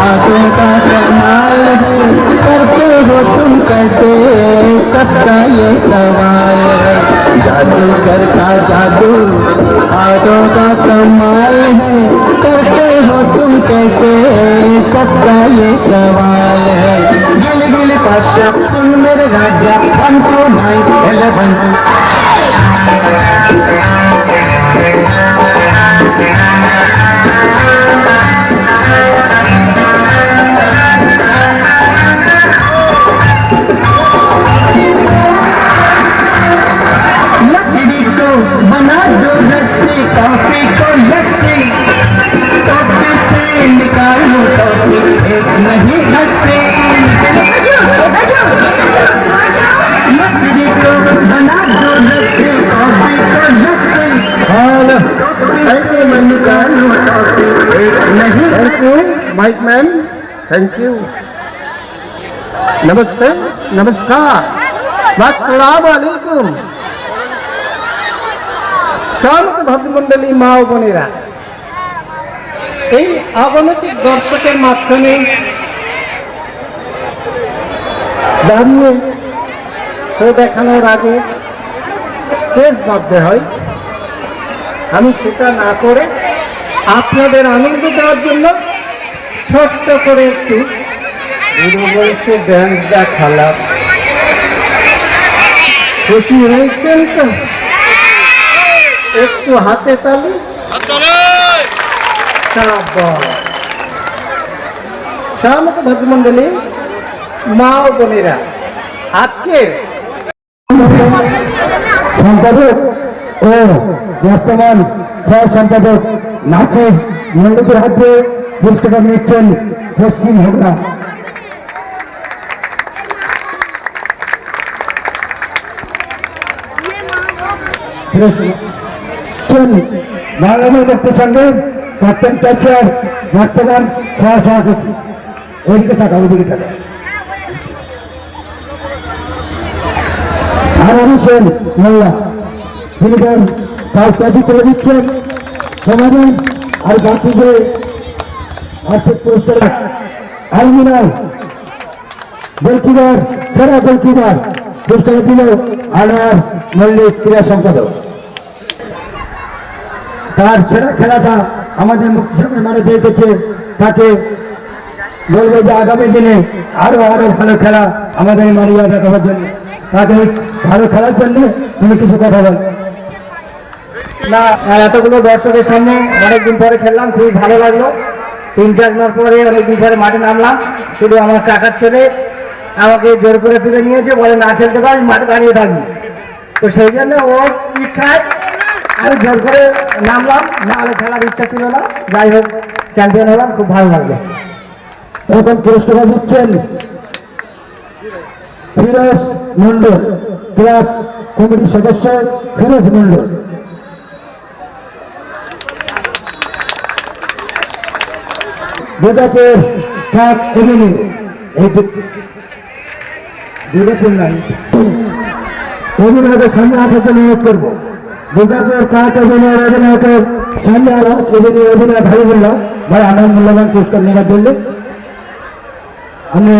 हाथों का कमाल है, करते हो तुम कैसे? सबका ये सवाल है। जादूगर का जादू हाथों का कमाल है, करते हो तुम कैसे? सबका ये सवाल है। गिल गिल सुन मेरे राजा one two nine eleven And thank you, Manikan. Thank you, Mike Man. Thank you. Namaste. Namaskar. Assalamualaikum. সর্ব ভদ্রমন্ডলী মা ও বোনেরা এই অগণতিক দর্শকের মাধ্যমে দাঁড়িয়ে সে দেখানোর আগে শেষ বাধ্য হয় আমি সেটা না করে আপনাদের আনন্দ দেওয়ার জন্য ছোট্ট করে একটু বয়সে ড্যান্স দেখালাম খুশি হয়েছেন তো? একটু হাতে তালি। সহমত ভদ্রমন্ডলী, মা ও বোনেরা, আজকে সম্পাদক ও বর্তমান সহ সম্পাদক নাসির মল্লিকের হাতে পুরস্কার নিচ্ছেন পশ্চিম হোগরা বাংলাদেশ সংঘের ক্যাপ্টেন ক্যাশিয়ার বর্তমান সহ সভাপতি ওইদিকে থাকা ওইদিকে থাকা তিনি তার কাজই করে দিচ্ছেন সমাধান আর বাকিকে আর্থিক পুরস্কার আলমিনার গোলকিপার সেরা গোলকিপার পুরস্কার দিল আনোয়ার মল্লিক ক্রীড়া সম্পাদক। তার সেরা খেলাটা আমাদের সামনে মারা দেখেছে তাকে বলব যে আগামী দিনে আরও আরও ভালো খেলা আমাদের মারিয়া দেখাবার জন্য তাকে ভালো খেলার জন্য তুমি কিছু কথা বল। না এতগুলো দর্শকের সামনে অনেকদিন পরে খেললাম, খুবই ভালো লাগল। তিন চার মাস পরে অনেকদিন পরে মাঠে নামলাম, শুধু আমার কাকার ছেলে আমাকে জোর করে তুলে নিয়েছে, বলে, না খেলতে পারি মাঠে দাঁড়িয়ে থাকবি। তো সেই জন্য ওর ইচ্ছায় আমি জোর করে নামলাম না হলে খেলার ইচ্ছা ছিল না। যাই হোক চ্যাম্পিয়ন হলাম, খুব ভালো লাগল। এখন পুরস্কার দিচ্ছেন ফিরোজ মন্ডল ক্লাব কমিটির সদস্য ফিরোজ মন্ডল দুর্গাপুর কাপ এভিনিউ এই দুর্গাপুর নাই। অভিনয়কের সামনে আসার জন্য অনুরোধ করব। দুর্গাপুর কাপ এভিনিউর অধিনায়কের সামনে আলো এভিনিউ অধিনায়ক ভাই বললাম ভাই আমার মূল্যবান পুরস্কার নেওয়ার জন্য আমি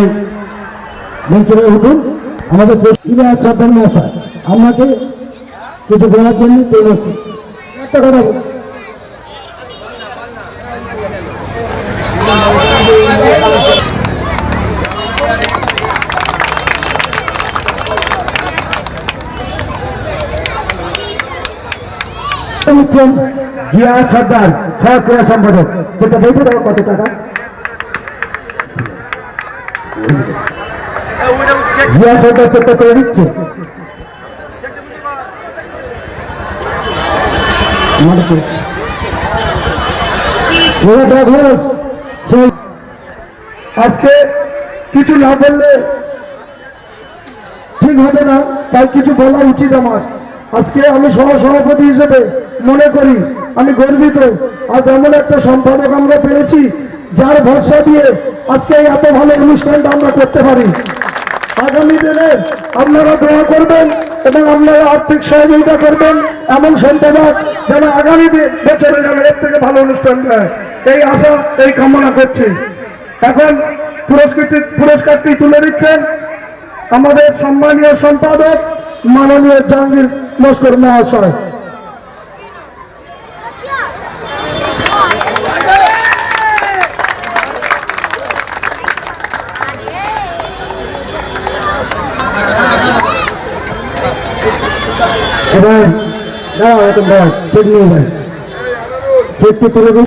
মঞ্চে উঠুন। আমাদের ইতিহাস সাধারণ মশাই আমাকে কিছু বলার জন্য একটা কথা বলুন। নিচ্ছেন জিয়া সর্দার সহ ক্রীড়া সম্পাদক সেটা বলতে দাও কত টাকা জিয়া সরকার চেষ্টা করে দিচ্ছে ওরা দেখো সেই আজকে কিছু না বললে ঠিক হবে না, তাই কিছু বলা উচিত আমার। আজকে আমি সহ সভাপতি হিসেবে মনে করি, আমি গর্বিত। আজ এমন একটা সম্পাদক আমরা পেয়েছি, যার ভরসা দিয়ে আজকে এত ভালো অনুষ্ঠানটা আমরা করতে পারি। আগামী দিনে আপনারা দোয়া করবেন এবং আপনারা আর্থিক সহযোগিতা করবেন এমন সম্পাদক যেন আগামী বছরে যেন এর থেকে ভালো অনুষ্ঠান দেয়। এই আশা, এই কামনা করছি। এখন পুরস্কৃতি পুরস্কারটি তুলে দিচ্ছেন আমাদের সম্মানীয় সম্পাদক মাননীয় জাহাঙ্গীর লস্কর মহাশয়। এবার দাও এখন দাও ঠিক নিয়ে যায়। চেকটি তুলে দিন।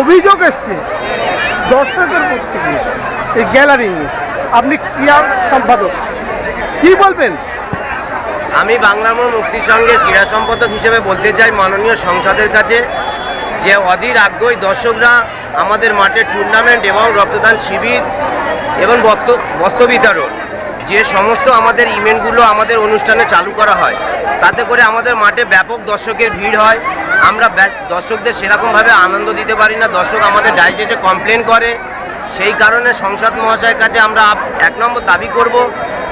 অভিযোগ এসছে দর্শকের থেকে এই গ্যালারি নিয়ে। আপনি ক্রিয়া সম্পাদক? কি বলবেন? আমি বাংলামোড় মুক্তি সঙ্গে ক্রীড়া সম্পাদক হিসেবে বলতে চাই মাননীয় সংসদের কাছে যে অধীর আগ্রহী দর্শকরা আমাদের মাঠে টুর্নামেন্ট এবং রক্তদান শিবির এবং বক্ত- বস্ত্র বিতরণ, যে সমস্ত আমাদের ইভেন্টগুলো আমাদের অনুষ্ঠানে চালু করা হয়, তাতে করে আমাদের মাঠে ব্যাপক দর্শকের ভিড় হয়। আমরা দর্শকদের সেরকমভাবে আনন্দ দিতে পারি না। দর্শক আমাদের ডাইজেস্টে কমপ্লেন করে। সেই কারণে সংসদ মহাশয়ের কাছে আমরা এক নম্বর দাবি করব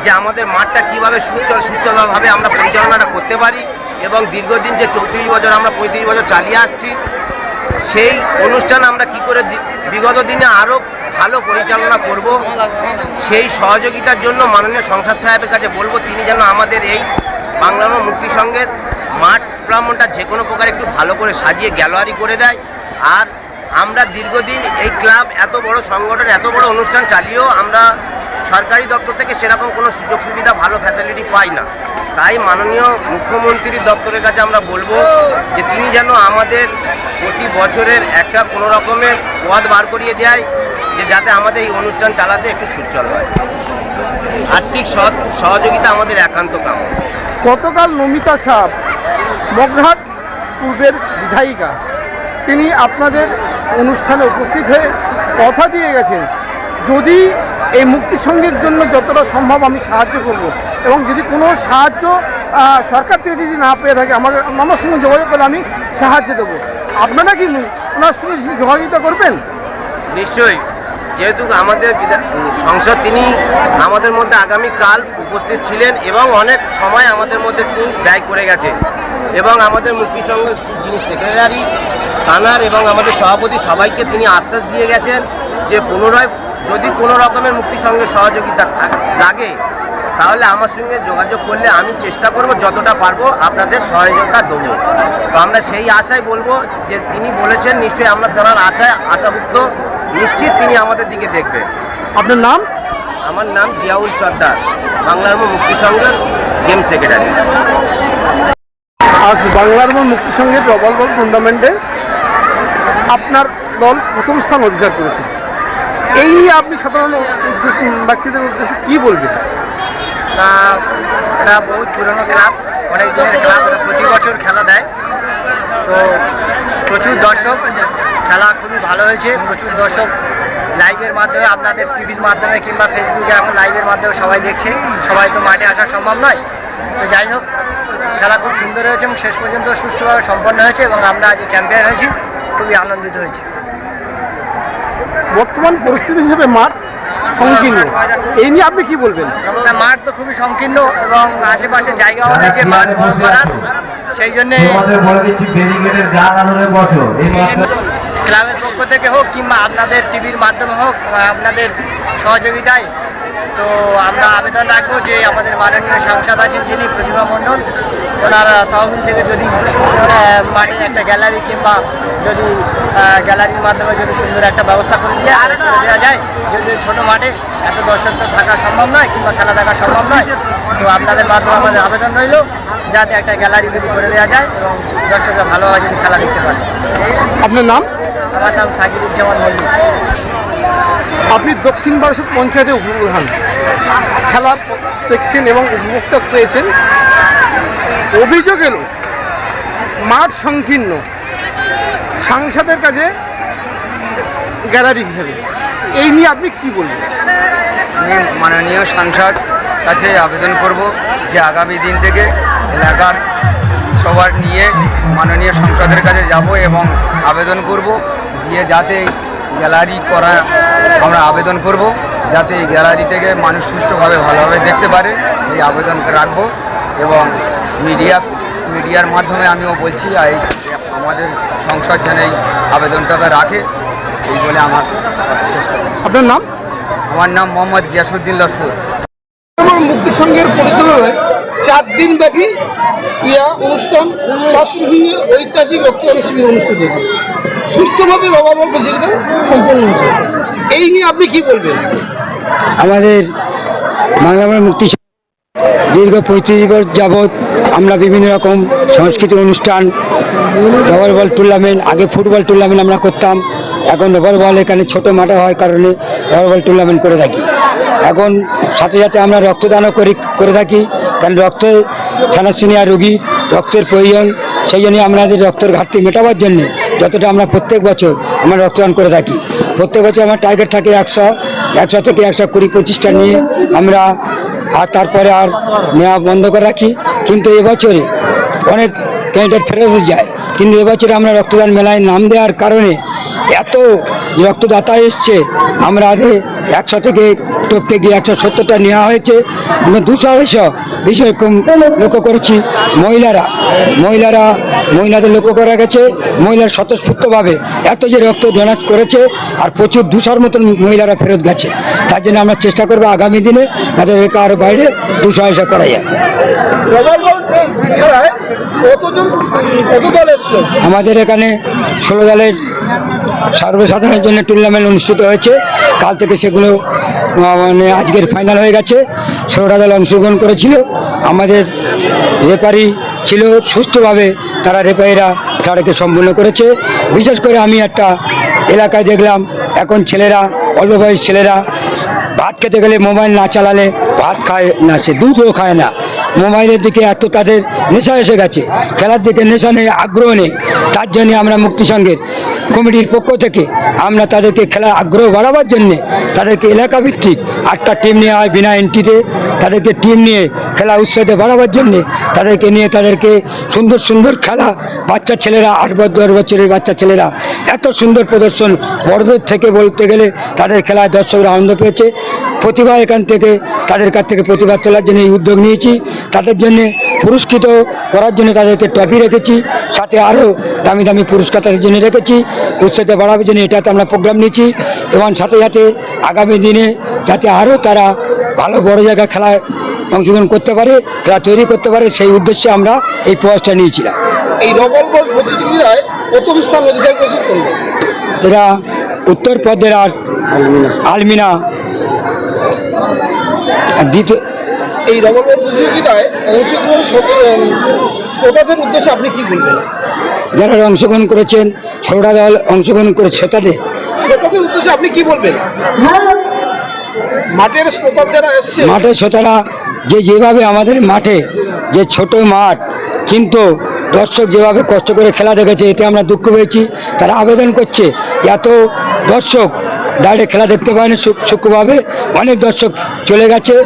যে আমাদের মাঠটা কীভাবে সুচল সুচলভাবে আমরা পরিচালনাটা করতে পারি এবং দীর্ঘদিন যে চৌত্রিশ বছর আমরা পঁয়ত্রিশ বছর চালিয়ে আসছি, সেই অনুষ্ঠান আমরা কি করে বিগত দিনে আরও ভালো পরিচালনা করব, সেই সহযোগিতার জন্য মাননীয় সংসদ সাহেবের কাছে বলব, তিনি যেন আমাদের এই বাংলামা মুক্তি সংঘের মাঠ ভ্রমণটা যে কোনো প্রকার একটু ভালো করে সাজিয়ে গ্যালারি করে দেয়। আর আমরা দীর্ঘদিন এই ক্লাব, এত বড় সংগঠন, এত বড় অনুষ্ঠান চালিয়েও আমরা সরকারি দপ্তর থেকে সেরকম কোনো সুযোগ সুবিধা ভালো ফ্যাসিলিটি পাই না। তাই মাননীয় মুখ্যমন্ত্রীর দপ্তরের কাছে আমরা বলব যে তিনি যেন আমাদের প্রতি বছরের একটা কোনো রকমের পথ বার করিয়ে দেয়, যে যাতে আমাদের এই অনুষ্ঠান চালাতে একটু সুচল হয়। আর্থিক সহ- সহযোগিতা আমাদের একান্ত কাম গতকাল নমিতা সাহ মগরাহাট পূর্বের বিধায়িকা। তিনি আপনাদের অনুষ্ঠানে উপস্থিত হয়ে কথা দিয়ে গেছেন, যদি এই মুক্তি সংঘের জন্য যতটা সম্ভব আমি সাহায্য করব এবং যদি কোনো সাহায্য সরকার থেকে যদি না পেয়ে থাকে আমাকে আমার সঙ্গে যোগাযোগ করে আমি সাহায্য দেবো। আপনারা কি ওনার সঙ্গে যোগাযোগিতা করবেন? নিশ্চয়ই। যেহেতু আমাদের সংসদ, তিনি আমাদের মধ্যে আগামীকাল উপস্থিত ছিলেন এবং অনেক সময় আমাদের মধ্যে তিনি ব্যয় করে গেছেন। এবং আমাদের মুক্তি সংঘ যিনি সেক্রেটারি থানার এবং আমাদের সভাপতি সবাইকে তিনি আশ্বাস দিয়ে গেছেন যে পুনরায় যদি কোনো রকমের মুক্তি সংঘের সহযোগিতা থাক- লাগে তাহলে আমার সঙ্গে যোগাযোগ করলে আমি চেষ্টা করব যতটা পারব আপনাদের সহযোগিতা দেবো। তো আমরা সেই আশায় বলব যে তিনি বলেছেন নিশ্চয়ই আমরা তার আশায় আশাভুক্ত নিশ্চিত তিনি আমাদের দিকে দেখবেন। আপনার নাম? আমার নাম জিয়াউল সর্দার বাংলার মুক্তি সংঘের গেম সেক্রেটারি আজ বাংলার মন মুক্তি সংঘের প্রবল বল টুর্নামেন্টে আপনার দল প্রথম স্থান অধিকার করেছে। এই আপনি সাধারণ ব্যক্তিদের উদ্দেশ্যে কী বলবেন? এটা বহুত পুরনো ক্লাব অনেক দিনের ক্লাব প্রতি বছর খেলা দেয়। তো প্রচুর দর্শক, খেলা খুবই ভালো হয়েছে, প্রচুর দর্শক লাইভের মাধ্যমে, আপনাদের টিভির মাধ্যমে কিংবা ফেসবুকে এখন লাইভের মাধ্যমে সবাই দেখছে। সবাই তো মাঠে আসা সম্ভব নয়। তো যাই হোক খেলা খুব সুন্দর হয়েছে এবং শেষ পর্যন্ত সুষ্ঠুভাবে সম্পন্ন হয়েছে এবং আমরা আজ চ্যাম্পিয়ন হয়েছি। খুবই আনন্দিত হয়েছি। বর্তমান পরিস্থিতি হিসেবে মাঠ সংকীর্ণ। এই নিয়ে আপনি কি বলবেন? মাঠ তো খুবই সংকীর্ণ এবং আশেপাশে জায়গাও যে মাঠ সেই জন্যে তোমাদের বলে দিচ্ছি ব্যারিকেডের গাল আলোরে বসো। এই মাত্র ক্লাবের পক্ষ থেকে হোক কিংবা আপনাদের টিভির মাধ্যমে হোক আপনাদের সহযোগিতায় তো আমরা আবেদন রাখব যে আমাদের মাননীয় সাংসদ আছেন যিনি প্রতিভা মণ্ডল ওনার তহবিল থেকে যদি মাঠে একটা গ্যালারি কিংবা যদি গ্যালারির মাধ্যমে যদি সুন্দর একটা ব্যবস্থা করে দিয়ে করে দেওয়া যায় যদি ছোটো মাঠে এত দর্শক তো থাকা সম্ভব নয় কিংবা খেলা দেখা সম্ভব নয় তো আপনাদের মাধ্যমে আমাদের আবেদন রইল যাতে একটা গ্যালারি যদি করে দেওয়া যায় এবং দর্শকরা ভালোভাবে যদি খেলা দেখতে পারে। আপনার নাম? আমার নাম সাকিরুজ্জামান মল্লিক। আপনি দক্ষিণ বারাসত পঞ্চায়েতের উপপ্রধান খেলা দেখছেন এবং উপভোক্তা পেয়েছেন। অভিযোগ এলো মাঠ সংকীর্ণ। সাংসদের কাছে গ্যালারি হিসেবে। এই নিয়ে আপনি কি বলবেন? মাননীয় সাংসদ কাছে আবেদন করব যে আগামী দিন থেকে এলাকার সবার নিয়ে মাননীয় সংসদের কাছে যাব এবং আবেদন করব। দিয়ে যাতে গ্যালারি করা আমরা আবেদন করব যাতে এই গ্যালারি থেকে মানুষ সুষ্ঠুভাবে ভালোভাবে দেখতে পারে। এই আবেদন রাখব এবং মিডিয়া মিডিয়ার মাধ্যমে আমিও বলছি আর এই আমাদের সংসদ যেন এই আবেদনটাকে রাখে এই বলে আমার শেষ আপনার নাম? আমার নাম মোহাম্মদ গিয়াসুদ্দিন লস্কর। আমার মুক্তি সংঘের পরিচালনায় চার দিন ব্যাপী ক্রিয়া অনুষ্ঠান সঙ্গে ঐতিহাসিক রক্তদান শিবির অনুষ্ঠিত সুষ্ঠুভাবে রবাবর প্রতিযোগিতা সম্পন্ন হয়েছে। এই নিয়ে আপনি কি বলবেন? আমাদের বাংলা মুক্তি দীর্ঘ পঁয়ত্রিশ বছর যাবৎ আমরা বিভিন্ন রকম সাংস্কৃতিক অনুষ্ঠান রবার বল টুর্নামেন্ট আগে ফুটবল টুর্নামেন্ট আমরা করতাম। এখন রবার বল এখানে ছোট মাঠে হওয়ার কারণে রবার বল টুর্নামেন্ট করে থাকি। এখন সাথে সাথে আমরা রক্তদানও করি, করে থাকি। কারণ রক্তের থানাসিনিয়া রোগী, রক্তের প্রয়োজন, সেই জন্য আমাদের রক্তের ঘাটতি মেটাবার জন্যে যতটা আমরা প্রত্যেক বছর আমরা রক্তদান করে থাকি। প্রত্যেক বছর আমার টার্গেট থাকে একশো একশো থেকে একশো কুড়ি পঁচিশটা নিয়ে আমরা আর তারপরে আর নেওয়া বন্ধ করে রাখি। কিন্তু এবছরে অনেক ক্যান্ডিডেট ফেরত হয়ে যায়। কিন্তু এবছরে আমরা রক্তদান মেলায় নাম দেওয়ার কারণে এত রক্তদাতা এসছে, আমরা একশো থেকে টপকে গিয়ে একশো সত্তরটা নেওয়া হয়েছে। দুশো আড়াইশো বিষয় কম লক্ষ্য করেছি মহিলারা। মহিলারা, মহিলাদের লক্ষ্য করা গেছে। মহিলার স্বতঃস্ফূর্তভাবে এত যে রক্ত ডোনেট করেছে আর প্রচুর দুশোর মতন মহিলারা ফেরত গেছে। তার জন্য আমরা চেষ্টা করব আগামী দিনে একে আরও বাইরে দুশো আড়াইশো করা যায় আমাদের এখানে ষোলো দলের সর্বসাধারণের জন্য টুর্নামেন্ট অনুষ্ঠিত হয়েছে। কাল থেকে সেগুলো মানে আজকের ফাইনাল হয়ে গেছে। ষোলোটা দল অংশগ্রহণ করেছিল। আমাদের রেফারি ছিল সুস্থভাবে, তারা রেফারিরা খেলাটাকে সম্পূর্ণ করেছে। বিশেষ করে আমি একটা এলাকায় দেখলাম, এখন ছেলেরা, অল্প বয়স ছেলেরা ভাত খেতে গেলে মোবাইল না চালালে ভাত খায় না, সে দুধও খায় না। মোবাইলের দিকে এত তাদের নেশা এসে গেছে। খেলার দিকে নেশা নেই, আগ্রহ নেই। তার জন্য আমরা মুক্তি সংঘের কমিটির পক্ষ থেকে আমরা তাদেরকে খেলার আগ্রহ বাড়াবার জন্যে তাদেরকে এলাকা ভিত্তিক আটটা টিম নেওয়া হয় বিনা এন্ট্রিতে তাদেরকে টিম নিয়ে খেলা উৎসাহিত বাড়াবার জন্যে তাদেরকে নিয়ে তাদেরকে সুন্দর সুন্দর খেলা বাচ্চা ছেলেরা আট বছর দশ বছরের বাচ্চা ছেলেরা এত সুন্দর প্রদর্শন বড়দের থেকে বলতে গেলে তাদের খেলায় দর্শকরা আনন্দ পেয়েছে। প্রতিভা এখান থেকে তাদের কাছ থেকে প্রতিভা তোলার জন্য এই উদ্যোগ নিয়েছি। তাদের জন্যে পুরস্কৃত করার জন্য তাদেরকে ট্রফি রেখেছি সাথে আরও দামি দামি পুরস্কার তাদের জন্য রেখেছি উৎসাহিত বাড়াবার জন্য এটাতে আমরা প্রোগ্রাম নিয়েছি এবং সাথে সাথে আগামী দিনে যাতে আরও তারা ভালো বড় জায়গায় খেলায় অংশগ্রহণ করতে পারে খেলা তৈরি করতে পারে সেই উদ্দেশ্যে আমরা এই প্রয়াসটা নিয়েছিলাম। এই প্রতিযোগিতায় প্রথম স্থান অধিকার করেছে এরা উত্তরপ্রদেশ আর আলমিনা। দ্বিতীয় এই রবাবর প্রতিযোগিতায় অংশগ্রহণ শ্রোতাদের উদ্দেশ্যে আপনি কি বলবেন? যারা অংশগ্রহণ করেছেন ষোলোটা দল অংশগ্রহণ করেছে তাদের। শ্রোতাদের উদ্দেশ্যে আপনি কি বলবেন? মাঠের শ্রোতা যারা এসছে মাঠে শ্রোতারা যে যেভাবে আমাদের মাঠে যে ছোট মাঠ কিন্তু দর্শক যেভাবে কষ্ট করে খেলা দেখেছে এতে আমরা দুঃখ পেয়েছি। তারা আবেদন করছে এত দর্শক ডাইরেক্ট খেলা দেখতে পায়নি সূক্ষ্ম- সূক্ষ্মভাবে। অনেক দর্শক চলে গেছে।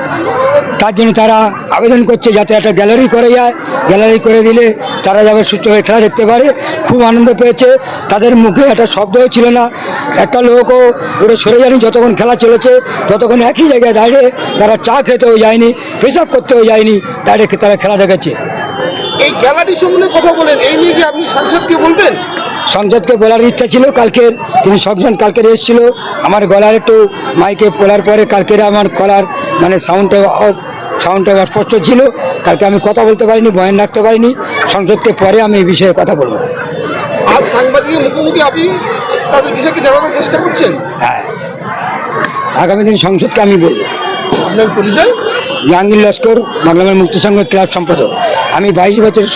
তার জন্য তারা আবেদন করছে যাতে একটা গ্যালারি করে যায়। গ্যালারি করে দিলে তারা যাবে সুস্থভাবে খেলা দেখতে পারে। খুব আনন্দ পেয়েছে। তাদের মুখে একটা শব্দও ছিল না। একটা লোকও পুরো সরে যায়নি। যতক্ষণ খেলা চলেছে, ততক্ষণ একই জায়গায় দাঁড়িয়ে তারা চা খেতেও যায়নি, পেশাব করতেও যায়নি, ডাইরেক্ট তারা খেলা দেখেছে। এই গ্যালারি সম্বন্ধে কথা বলেন। এই নিয়ে কি আপনি সাংসদকে বলবেন? সংসদকে বলার ইচ্ছা ছিল কালকের কিন্তু সংসদ কালকের এসেছিল। আমার গলার একটু মাইকে বলার পরে কালকের আমার গলার মানে সাউন্ডটা সাউন্ডটা অস্পষ্ট ছিল। কালকে আমি কথা বলতে পারিনি বয়ান রাখতে পারিনি। সংসদকে পরে আমি এই বিষয়ে কথা বলব। আজ সাংবাদিকের মুখোমুখি আপনি তাদের বিষয়কে জানানোর চেষ্টা করছেন? হ্যাঁ। আগামী দিন সংসদকে আমি বলব। আপনার পরিচয়? জাহাঙ্গীর লস্কর বাংলামের মুক্তি সংঘ ক্লাব সম্পাদক। আমি বাইশ বছরের